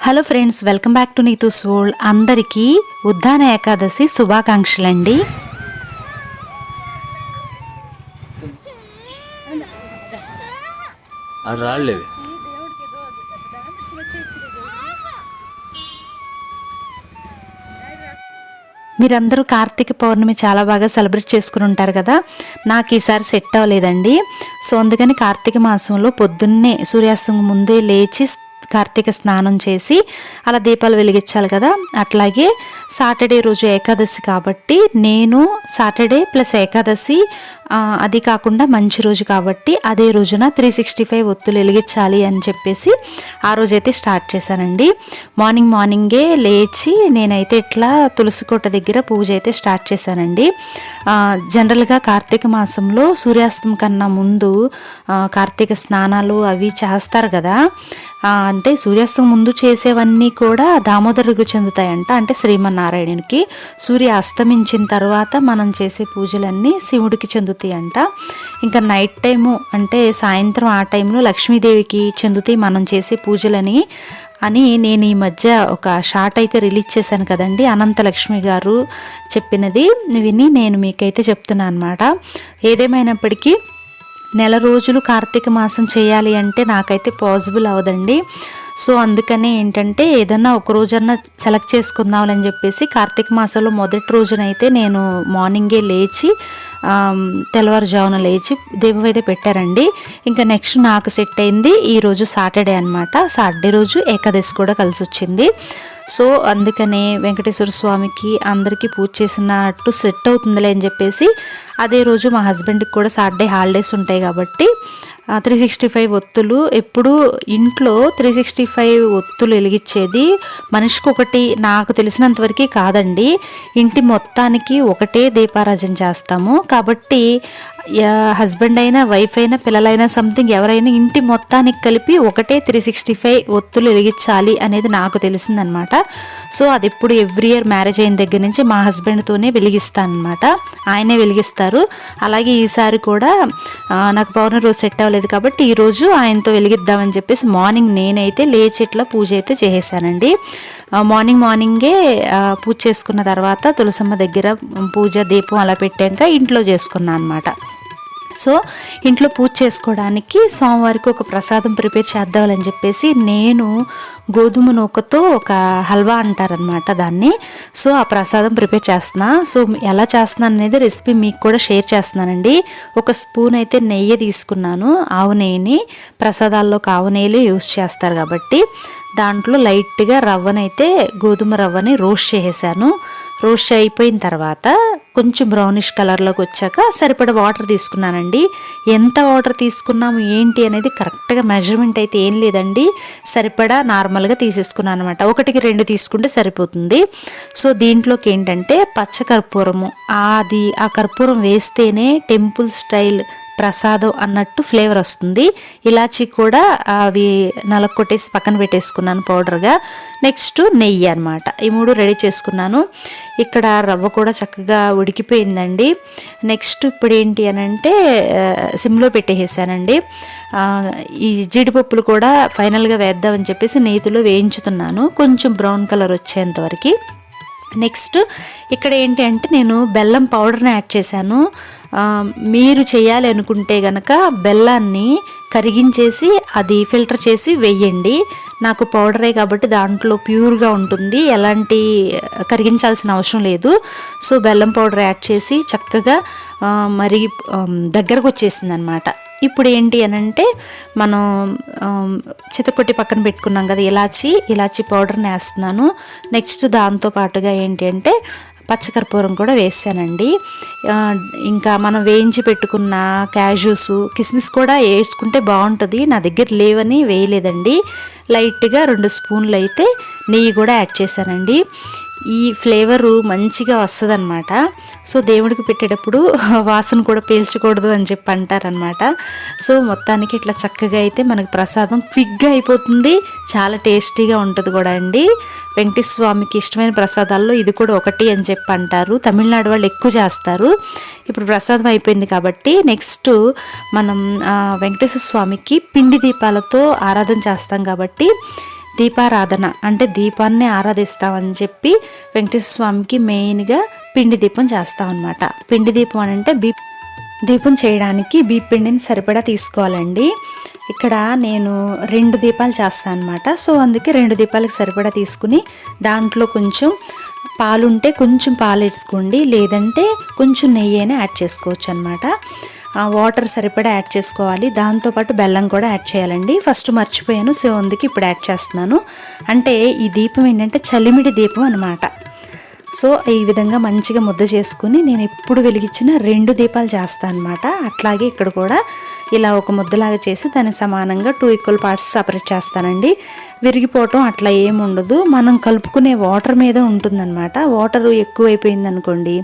Hello friends welcome back to Neethu Soul అందరికీ ఉద్దాన ఏకాదశి శుభాకాంక్షలండి. మీరందరూ కార్తీక పౌర్ణమి చాలా బాగా సెలబ్రేట్ చేసుకుని ఉంటారు కదా నాకు ఈసారి సెట్ అవ్వలేదండి. సో అందుకని కార్తీక మాసంలో పొద్దున్నే సూర్యాస్తం ముందే లేచి కార్తీక స్నానం చేసి అలా దీపాలు వెలిగించాలి కదా. అట్లాగే సాటర్డే రోజు ఏకాదశి కాబట్టి నేను సాటర్డే ప్లస్ ఏకాదశి అది కాకుండా మంచి రోజు కాబట్టి అదే రోజున త్రీ సిక్స్టీ ఫైవ్ ఒత్తులు వెలిగించాలి అని చెప్పేసి ఆ రోజైతే స్టార్ట్ చేశానండి. మార్నింగ్ మార్నింగే లేచి నేనైతే ఇట్లా తులసి కోట దగ్గర పూజ అయితే స్టార్ట్ చేశానండి. జనరల్గా కార్తీక మాసంలో సూర్యాస్తం కన్నా ముందు కార్తీక స్నానాలు అవి చేస్తారు కదా. అంటే సూర్యాస్తం ముందు చేసేవన్నీ కూడా దామోదరుడికి చెందుతాయంట అంటే శ్రీమన్నారాయణునికి. సూర్య అస్తమించిన తర్వాత మనం చేసే పూజలన్నీ శివుడికి అంట. ఇంకా నైట్ టైము అంటే సాయంత్రం ఆ టైంలో లక్ష్మీదేవికి చెందుతాయి మనం చేసే పూజలని అని నేను ఈ మధ్య ఒక షార్ట్ అయితే రిలీజ్ చేశాను కదండి. అనంత లక్ష్మి గారు చెప్పినది విని నేను మీకైతే చెప్తున్నాను అనమాట ఏదేమైనప్పటికీ నెల రోజులు కార్తీక మాసం చేయాలి అంటే నాకైతే పాసిబుల్ అవదండి. సో అందుకనే ఏంటంటే ఏదన్నా ఒక రోజన్నా సెలెక్ట్ చేసుకుందామని చెప్పేసి కార్తీక మాసంలో మొదటి రోజునైతే నేను మార్నింగే లేచి తెల్లవారుజామున లేచి దీపం అయితే పెట్టారండి. ఇంకా నెక్స్ట్ నాకు సెట్ అయింది ఈరోజు సాటర్డే అనమాట సాటర్డే రోజు ఏకాదశి కూడా కలిసి వచ్చింది సో అందుకనే వెంకటేశ్వర స్వామికి అందరికీ పూజ చేసినట్టు సెట్ అవుతుందిలే అని చెప్పేసి అదే రోజు మా హస్బెండ్కి కూడా సాటర్డే హాలిడేస్ ఉంటాయి కాబట్టి త్రీ సిక్స్టీ ఫైవ్ ఒత్తులు ఎప్పుడు ఇంట్లో త్రీ సిక్స్టీ ఫైవ్ ఒత్తులు వెలిగించేది మనిషికి ఒకటి నాకు తెలిసినంత వరకు కాదండి. ఇంటి మొత్తానికి ఒకటే దీపారాజన చేస్తాము. కాబట్టి హస్బెండ్ అయినా వైఫ్ అయినా పిల్లలైనా సంథింగ్ ఎవరైనా ఇంటి మొత్తానికి కలిపి ఒకటే త్రీ సిక్స్టీ ఫైవ్ ఒత్తులు వెలిగించాలి అనేది నాకు తెలిసిందనమాట. సో అది ఇప్పుడు ఎవ్రీ ఇయర్ మ్యారేజ్ అయిన దగ్గర నుంచి మా హస్బెండ్తోనే వెలిగిస్తానమాట ఆయనే వెలిగిస్తారు. అలాగే ఈసారి కూడా నాకు పౌర్ణమి రోజు సెట్ అవ్వలేదు కాబట్టి ఈరోజు ఆయనతో వెలిగిద్దామని చెప్పేసి మార్నింగ్ నేనైతే లేచిట్లా పూజ అయితే చేసేసానండి. మార్నింగ్ మార్నింగే పూజ చేసుకున్న తర్వాత తులసమ్మ దగ్గర పూజ దీపం అలా పెట్టాక ఇంట్లో చేసుకున్నాను అనమాట సో ఇంట్లో పూజ చేసుకోవడానికి సోమవారికి ఒక ప్రసాదం ప్రిపేర్ చేద్దామని చెప్పేసి నేను గోధుమ నూకతో ఒక హల్వా అంటారనమాట దాన్ని. సో ఆ ప్రసాదం ప్రిపేర్ చేస్తున్నా. సో ఎలా చేస్తున్నాను అనేది రెసిపీ మీకు కూడా షేర్ చేస్తున్నానండి. ఒక స్పూన్ అయితే నెయ్యి తీసుకున్నాను. ఆవు నెయ్యిని ప్రసాదాల్లోకి ఆవు నెయ్యిలు యూస్ చేస్తారు కాబట్టి దాంట్లో లైట్గా రవ్వనైతే గోధుమ రవ్వని రోస్ట్ చేసేసాను. రోస్ట్ అయిపోయిన తర్వాత కొంచెం బ్రౌనిష్ కలర్లోకి వచ్చాక సరిపడ వాటర్ తీసుకున్నానండి. ఎంత వాటర్ తీసుకున్నాము ఏంటి అనేది కరెక్ట్గా మెజర్మెంట్ అయితే ఏం లేదండి. సరిపడా నార్మల్గా తీసేసుకున్నాను అనమాట ఒకటికి రెండు తీసుకుంటే సరిపోతుంది. సో దీంట్లోకి ఏంటంటే పచ్చ కర్పూరము అది ఆ కర్పూరం వేస్తేనే టెంపుల్ స్టైల్ ప్రసాదం అన్నట్టు ఫ్లేవర్ వస్తుంది. ఇలాచి కూడా అవి నలకొట్టేసి పక్కన పెట్టేసుకున్నాను పౌడర్గా. నెక్స్ట్ నెయ్యి అనమాట ఈ మూడు రెడీ చేసుకున్నాను. ఇక్కడ రవ్వ కూడా చక్కగా ఉడికిపోయిందండి. నెక్స్ట్ ఇప్పుడు ఏంటి అని అంటే సిమ్లో పెట్టేసానండి ఈ జీడిపప్పులు కూడా ఫైనల్గా వేద్దామని చెప్పేసి నేతిలో వేయించుతున్నాను. కొంచెం బ్రౌన్ కలర్ వచ్చేంతవరకు నెక్స్ట్ ఇక్కడ ఏంటి అంటే నేను బెల్లం పౌడర్ని యాడ్ చేశాను. మీరు చేయాలి అనుకుంటే గనక బెల్లాన్ని కరిగించేసి అది ఫిల్టర్ చేసి వేయండి. నాకు పౌడరే కాబట్టి దాంట్లో ప్యూర్గా ఉంటుంది. ఎలాంటి కరిగించాల్సిన అవసరం లేదు. సో బెల్లం పౌడర్ యాడ్ చేసి చక్కగా మరి దగ్గరకు వచ్చేసింది అనమాట ఇప్పుడు ఏంటి అని అంటే మనం చితకొట్టి పక్కన పెట్టుకున్నాం కదా ఇలాచి ఇలాచి పౌడర్ని వేస్తున్నాను. నెక్స్ట్ దాంతో పాటుగా ఏంటి అంటే పచ్చకర్పూరం కూడా వేసానండి. ఇంకా మనం వేయించి పెట్టుకున్న క్యాజూస్ కిస్మిస్ కూడా వేసుకుంటే బాగుంటుంది. నా దగ్గర లేవని వేయలేదండి. లైట్గా రెండు స్పూన్లు అయితే నెయ్యి కూడా యాడ్ చేశానండి. ఈ ఫ్లేవరు మంచిగా వస్తుంది అనమాట సో దేవుడికి పెట్టేటప్పుడు వాసన కూడా పీల్చకూడదు అని చెప్పి అంటారనమాట సో మొత్తానికి ఇట్లా చక్కగా అయితే మనకి ప్రసాదం క్విక్గా అయిపోతుంది. చాలా టేస్టీగా ఉంటుంది కూడా అండి. వెంకటేశ్వర స్వామికి ఇష్టమైన ప్రసాదాల్లో ఇది కూడా ఒకటి అని చెప్పి అంటారు. తమిళనాడు వాళ్ళు ఎక్కువ చేస్తారు. ఇప్పుడు ప్రసాదం అయిపోయింది కాబట్టి నెక్స్ట్ మనం వెంకటేశ్వర స్వామికి పిండి దీపాలతో ఆరాధన చేస్తాం కాబట్టి దీపారాధన అంటే దీపాన్ని ఆరాధిస్తామని చెప్పి వెంకటేశ్వర స్వామికి మెయిన్గా పిండి దీపం చేస్తామన్నమాట. పిండి దీపం అని అంటే బీ దీపం చేయడానికి బీ పిండిని సరిపడా తీసుకోవాలండి. ఇక్కడ నేను రెండు దీపాలు చేస్తాను అనమాట సో అందుకే రెండు దీపాలకు సరిపడా తీసుకుని దాంట్లో కొంచెం పాలుంటే కొంచెం పాలు వేసుకోండి లేదంటే కొంచెం నెయ్యి అయినా యాడ్ చేసుకోవచ్చు అనమాట వాటర్ సరిపడా యాడ్ చేసుకోవాలి. దాంతోపాటు బెల్లం కూడా యాడ్ చేయాలండి. ఫస్ట్ మర్చిపోయాను సో అందుకే ఇప్పుడు యాడ్ చేస్తున్నాను. అంటే ఈ దీపం ఏంటంటే చలిమిడి దీపం అనమాట సో ఈ విధంగా మంచిగా ముద్ద చేసుకుని నేను ఎప్పుడు వెలిగించిన రెండు దీపాలు చేస్తాను అనమాట అట్లాగే ఇక్కడ కూడా ఇలా ఒక ముద్దలాగా చేసి దాన్ని సమానంగా టూ ఈక్వల్ పార్ట్స్ సపరేట్ చేస్తానండి. విరిగిపోవటం అట్లా ఏముండదు మనం కలుపుకునే వాటర్ మీద ఉంటుందన్నమాట. వాటర్ ఎక్కువైపోయింది అనుకోండి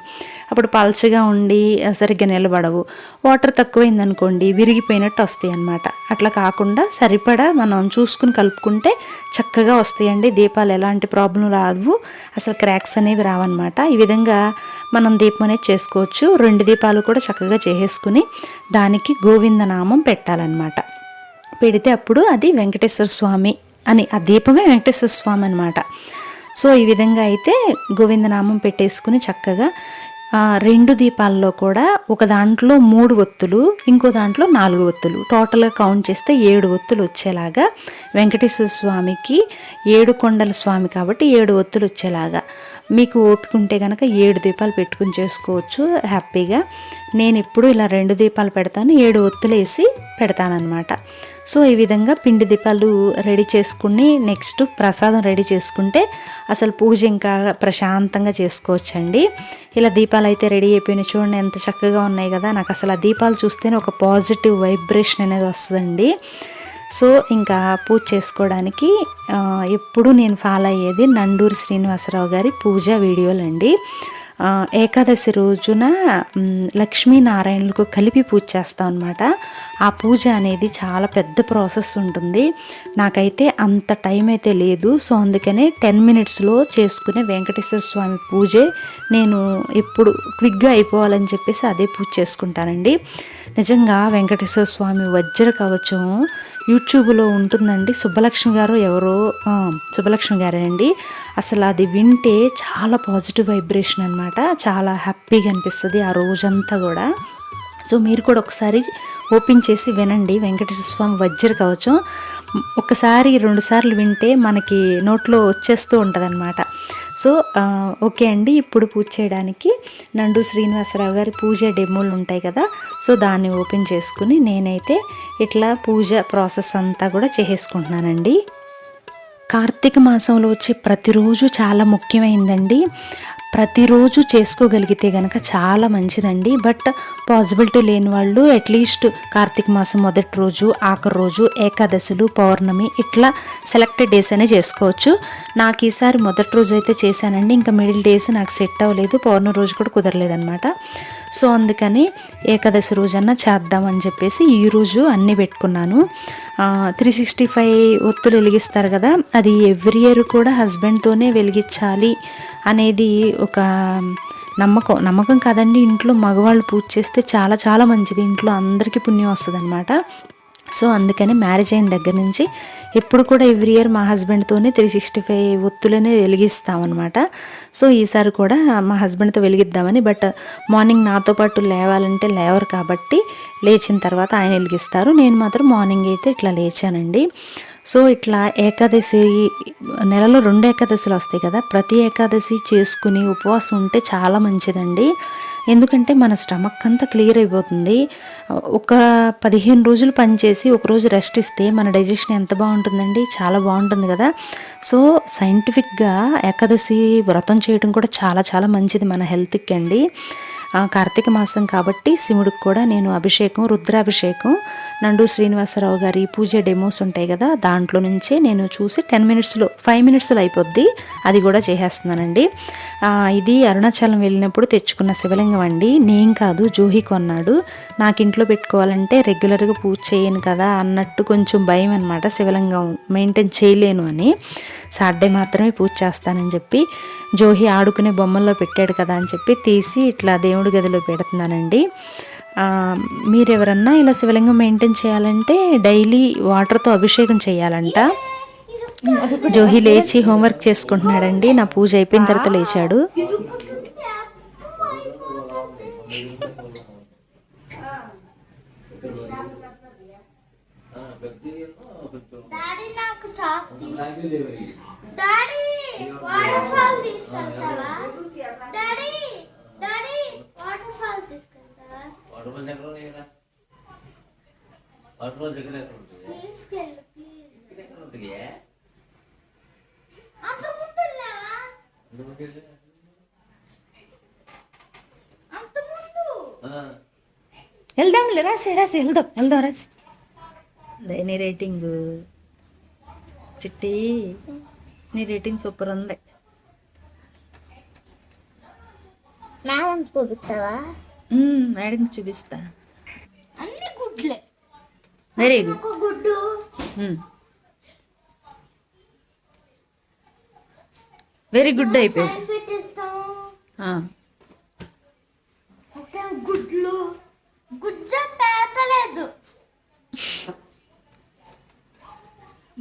అప్పుడు పల్చగా ఉండి సరిగ్గా నిలబడవు. వాటర్ తక్కువైంది అనుకోండి విరిగిపోయినట్టు వస్తాయి అన్నమాట అట్లా కాకుండా సరిపడా మనం చూసుకుని కలుపుకుంటే చక్కగా వస్తాయండి. దీపాలు ఎలాంటి ప్రాబ్లం రావు. అసలు క్రాక్స్ అనేవి రావన్నమాట. ఈ విధంగా మనం దీపం అనేది చేసుకోవచ్చు. రెండు దీపాలు కూడా చక్కగా చేసేసుకుని దానికి గోవిందనామం పెట్టాలన్నమాట. పెడితే అప్పుడు అది వెంకటేశ్వర స్వామి అని ఆ దీపమే వెంకటేశ్వర స్వామి అనమాట సో ఈ విధంగా అయితే గోవిందనామం పెట్టేసుకుని చక్కగా రెండు దీపాల్లో కూడా ఒక దాంట్లో మూడు ఒత్తులు ఇంకో దాంట్లో నాలుగు ఒత్తులు. టోటల్గా కౌంట్ చేస్తే ఏడు ఒత్తులు వచ్చేలాగా వెంకటేశ్వర స్వామికి ఏడు కొండల స్వామి కాబట్టి ఏడు ఒత్తులు వచ్చేలాగా. మీకు ఓపిక ఉంటే కనుక ఏడు దీపాలు పెట్టుకుని చేసుకోవచ్చు హ్యాపీగా. నేను ఇప్పుడు ఇలా రెండు దీపాలు పెడతాను ఏడు ఒత్తులేసి పెడతానమాట సో ఈ విధంగా పిండి దీపాలు రెడీ చేసుకుని నెక్స్ట్ ప్రసాదం రెడీ చేసుకుంటే అసలు పూజ ఇంకా ప్రశాంతంగా చేసుకోవచ్చండి. ఇలా దీపాలు అయితే రెడీ అయిపోయినాయి చూడండి ఎంత చక్కగా ఉన్నాయి కదా. నాకు అసలు ఆ దీపాలు చూస్తేనే ఒక పాజిటివ్ వైబ్రేషన్ అనేది వస్తుందండి. సో ఇంకా పూజ చేసుకోవడానికి ఎప్పుడు నేను ఫాలో అయ్యేది నండూరి శ్రీనివాసరావు గారి పూజ వీడియోలండి ఏకాదశి రోజున లక్ష్మీనారాయణులకు కలిపి పూజ చేస్తాం అనమాట ఆ పూజ అనేది చాలా పెద్ద ప్రాసెస్ ఉంటుంది. నాకైతే అంత టైం అయితే లేదు. సో అందుకనే టెన్ మినిట్స్లో చేసుకునే వెంకటేశ్వర స్వామి పూజే నేను ఎప్పుడు క్విక్గా అయిపోవాలని చెప్పేసి అదే పూజ చేసుకుంటానండి. నిజంగా వెంకటేశ్వర స్వామి వజ్ర కవచం యూట్యూబ్లో ఉంటుందండి. సుబ్బలక్ష్మి గారు ఎవరో సుబ్బలక్ష్మి గారే అండి అసలు అది వింటే చాలా పాజిటివ్ వైబ్రేషన్ అనమాట చాలా హ్యాపీగా అనిపిస్తుంది ఆ రోజంతా కూడా. సో మీరు కూడా ఒకసారి ఓపెన్ చేసి వినండి. వెంకటేశ్వర స్వామి వజ్ర కవచం. ఒకసారి రెండుసార్లు వింటే మనకి నోట్లో వచ్చేస్తూ ఉంటుంది సో ఓకే అండి. ఇప్పుడు పూజ చేయడానికి నండు శ్రీనివాసరావు గారి పూజ డెమోలు ఉంటాయి కదా సో దాన్ని ఓపెన్ చేసుకుని నేనైతే ఇట్లా పూజ ప్రాసెస్ అంతా కూడా చేసేసుకుంటున్నానండి. కార్తీక మాసంలో వచ్చే ప్రతిరోజు చాలా ముఖ్యమైందండి. ప్రతిరోజు చేసుకోగలిగితే కనుక చాలా మంచిదండి. బట్ పాసిబిలిటీ లేని వాళ్ళు అట్లీస్ట్ కార్తీక మాసం మొదటి రోజు ఆఖరి రోజు ఏకాదశులు పౌర్ణమి ఇట్లా సెలెక్టెడ్ డేస్ అనే చేసుకోవచ్చు. నాకు ఈసారి మొదటి రోజు అయితే చేశానండి. ఇంకా మిడిల్ డేస్ నాకు సెట్ అవ్వలేదు. పౌర్ణమి రోజు కూడా కుదరలేదనమాట సో అందుకని ఏకాదశి రోజన్నా చేద్దామని చెప్పేసి ఈరోజు అన్నీ పెట్టుకున్నాను. త్రీ సిక్స్టీ ఫైవ్ ఒత్తులు వెలిగిస్తారు కదా అది ఎవ్రీ ఇయర్ కూడా హస్బెండ్తోనే వెలిగించాలి అనేది ఒక నమ్మకం. నమ్మకం కాదండి ఇంట్లో మగవాళ్ళు పూజ చేస్తే చాలా చాలా మంచిది. ఇంట్లో అందరికీ పుణ్యం వస్తుంది సో అందుకని మ్యారేజ్ అయిన దగ్గర నుంచి ఎప్పుడు కూడా ఎవ్రీ ఇయర్ మా హస్బెండ్తోనే త్రీ సిక్స్టీ ఫైవ్ ఒత్తులనే వెలిగిస్తామన్నమాట. సో ఈసారి కూడా మా హస్బెండ్తో వెలిగిద్దామని బట్ మార్నింగ్ నాతో పాటు లేవాలంటే లేవరు కాబట్టి లేచిన తర్వాత ఆయన వెలిగిస్తారు. నేను మాత్రం మార్నింగ్ అయితే ఇట్లా లేచానండి. సో ఇట్లా ఏకాదశి నెలలో రెండు ఏకాదశులు వస్తాయి కదా ప్రతి ఏకాదశి చేసుకుని ఉపవాసం ఉంటే చాలా మంచిదండి. ఎందుకంటే మన స్టమక్ అంతా క్లియర్ అయిపోతుంది. ఒక పదిహేను రోజులు పనిచేసి ఒక రోజు రెస్ట్ ఇస్తే మన డైజెషన్ ఎంత బాగుంటుందండి? చాలా బాగుంటుంది కదా. సో సైంటిఫిక్గా ఏకాదశి వ్రతం చేయడం కూడా చాలా చాలా మంచిది మన హెల్త్కి అండి. కార్తీక మాసం కాబట్టి శివుడికి కూడా నేను అభిషేకం రుద్రాభిషేకం నండు శ్రీనివాసరావు గారి పూజ డెమోస్ ఉంటాయి కదా దాంట్లో నుంచే నేను చూసి టెన్ మినిట్స్లో ఫైవ్ మినిట్స్లో అయిపోద్ది. అది కూడా చేసేస్తున్నానండి. ఇది అరుణాచలం వెళ్ళినప్పుడు తెచ్చుకున్న శివలింగం అండి. నేను కాదు జూహి కొన్నాడు. నాకు ఇంట్లో పెట్టుకోవాలంటే రెగ్యులర్గా పూజ చేయను కదా అన్నట్టు కొంచెం భయం అనమాట శివలింగం మెయింటైన్ చేయలేను అని. సాటర్డే మాత్రమే పూజ చేస్తానని చెప్పి జోహి ఆడుకునే బొమ్మల్లో పెట్టాడు కదా అని చెప్పి తీసి ఇట్లా దేవుడి గదిలో పెడుతున్నానండి. మీరెవరన్నా మీరు ఎవరన్నా ఇలా శివలింగం మెయింటైన్ చేయాలంటే డైలీ వాటర్తో అభిషేకం చేయాలంట. జోహి లేచి హోంవర్క్ చేసుకుంటున్నాడండి. నా పూజ అయిపోయిన తర్వాత లేచాడు. Daddy daddy water fall falls ఎక్కడ ఉన్నాయి ఇక్కడ? వాటర్ ఫాల్స్ ఎక్కడ ఉంటుంది ఇక్కడ ఎక్కడ ఉంటుంది అంత ముందులా? అంత ముందు వెళ్దాం రాసి రాసి వెళ్దాం వెళ్దాం రాసి. నీ రేటింగ్. చిట్టి నీ రేటింగ్ సూపర్ ఉంది. మేడం చూపిస్తావా మేడం చూపిస్తా. అన్ని గుడ్లే. వెరీ గుడ్ గుడ్డు. వెరీ గుడ్ అయిపోయింది. గుడ్లు. గుజ్జ పేతలేదు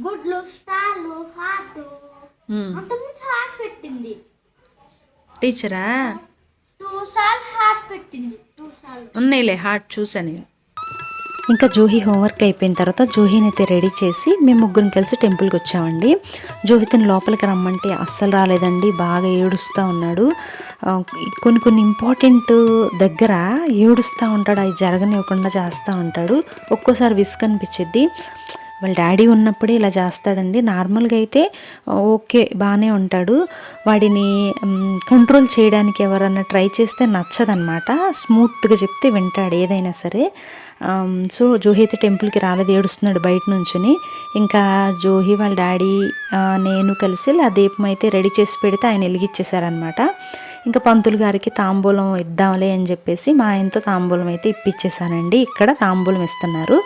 గుడ్లు స్టార్లు హార్ట్. అంతకుముందు హార్ట్ పెట్టింది. టీచరా టూ సార్లు హార్ట్ పెట్టింది. ఉన్నాయిలే హార్ట్ చూసాను ఇంకా జూహి హోంవర్క్ అయిపోయిన తర్వాత జూహిని అయితే రెడీ చేసి మేము ముగ్గురం కలిసి టెంపుల్కి వచ్చామండి. జూహితని లోపలికి రమ్మంటే అస్సలు రాలేదండి బాగా ఏడుస్తూ ఉన్నాడు. కొన్ని కొన్ని ఇంపార్టెంట్ దగ్గర ఏడుస్తూ ఉంటాడు అవి జరగనివ్వకుండా చేస్తూ ఉంటాడు. ఒక్కోసారి విసుగు అనిపించిద్ది వాళ్ళ డాడీ ఉన్నప్పుడే ఇలా చేస్తాడండి. నార్మల్గా అయితే ఓకే బాగానే ఉంటాడు. వాడిని కంట్రోల్ చేయడానికి ఎవరన్నా ట్రై చేస్తే నచ్చదనమాట స్మూత్గా చెప్తే వింటాడు ఏదైనా సరే. సో జోహి అయితే టెంపుల్కి రాలేదు ఏడుస్తున్నాడు బయట నుంచుని. ఇంకా జోహి వాళ్ళ డాడీ నేను కలిసి ఆ దీపం అయితే రెడీ చేసి పెడితే ఆయన వెలిగిచ్చేసారనమాట ఇంకా పంతులు గారికి తాంబూలం ఇద్దాంలే అని చెప్పేసి మా ఆయనతో తాంబూలం అయితే ఇప్పించేసానండి ఇక్కడ తాంబూలం ఇస్తున్నారు.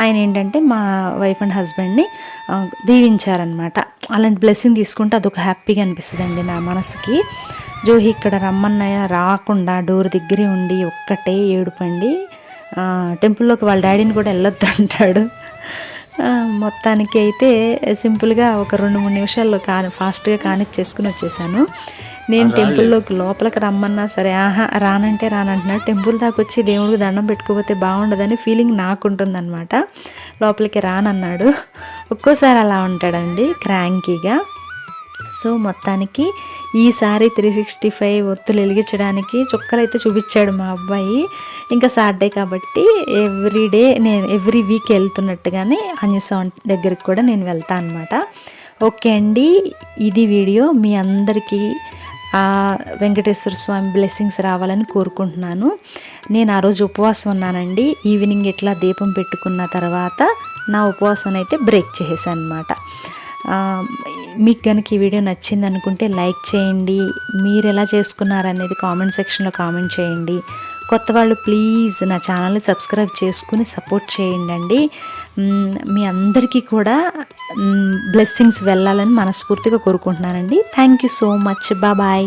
ఆయన ఏంటంటే మా వైఫ్ అండ్ హస్బెండ్ని దీవించారనమాట అలాంటి బ్లెస్సింగ్ తీసుకుంటే అదొక హ్యాపీగా అనిపిస్తుందండి నా మనసుకి. జోహి ఇక్కడ రమ్మన్న రాకుండా డోర్ దగ్గరే ఉండి ఒక్కటే ఏడుపండి. టెంపుల్లోకి వాళ్ళ డాడీని కూడా వెళ్ళొద్దు అంటాడు. మొత్తానికి అయితే సింపుల్గా ఒక రెండు మూడు నిమిషాల్లో కాని ఫాస్ట్గా కానిచ్చేసుకుని వచ్చేసాను. నేను టెంపుల్లోకి లోపలికి రమ్మన్నా సరే ఆహా రానంటే రానంటున్నాడు. టెంపుల్ దాకా వచ్చి దేవుడికి దండం పెట్టుకోపోతే బాగుండదని ఫీలింగ్ నాకుంటుందన్నమాట. లోపలికి రానన్నాడు. ఒక్కోసారి అలా ఉంటాడండి క్రాంకీగా సో మొత్తానికి ఈసారి త్రీ సిక్స్టీ ఫైవ్ ఒత్తులు వెలిగించడానికి చుక్కలు అయితే చూపించాడు మా అబ్బాయి. ఇంకా సాటర్డే కాబట్టి ఎవ్రీ డే నేను ఎవ్రీ వీక్ వెళ్తున్నట్టుగానే అంజస్వామి దగ్గరికి కూడా నేను వెళ్తాను అనమాట ఓకే అండి ఇది వీడియో మీ అందరికీ వెంకటేశ్వర స్వామి బ్లెస్సింగ్స్ రావాలని కోరుకుంటున్నాను. నేను ఆ రోజు ఉపవాసం ఉన్నానండి. ఈవినింగ్ ఇట్లా దీపం పెట్టుకున్న తర్వాత నా ఉపవాసం అయితే బ్రేక్ చేసేసాను అనమాట మీకు కనుక ఈ వీడియో నచ్చింది అనుకుంటే లైక్ చేయండి. మీరు ఎలా చేసుకున్నారు అనేది కామెంట్ సెక్షన్లో కామెంట్ చేయండి. కొత్త వాళ్ళు ప్లీజ్ నా ఛానల్ని సబ్స్క్రైబ్ చేసుకుని సపోర్ట్ చేయండి అండి మీ అందరికీ కూడా బ్లెస్సింగ్స్ వెళ్ళాలని మనస్ఫూర్తిగా కోరుకుంటున్నానండి. Thank you so much. Bye.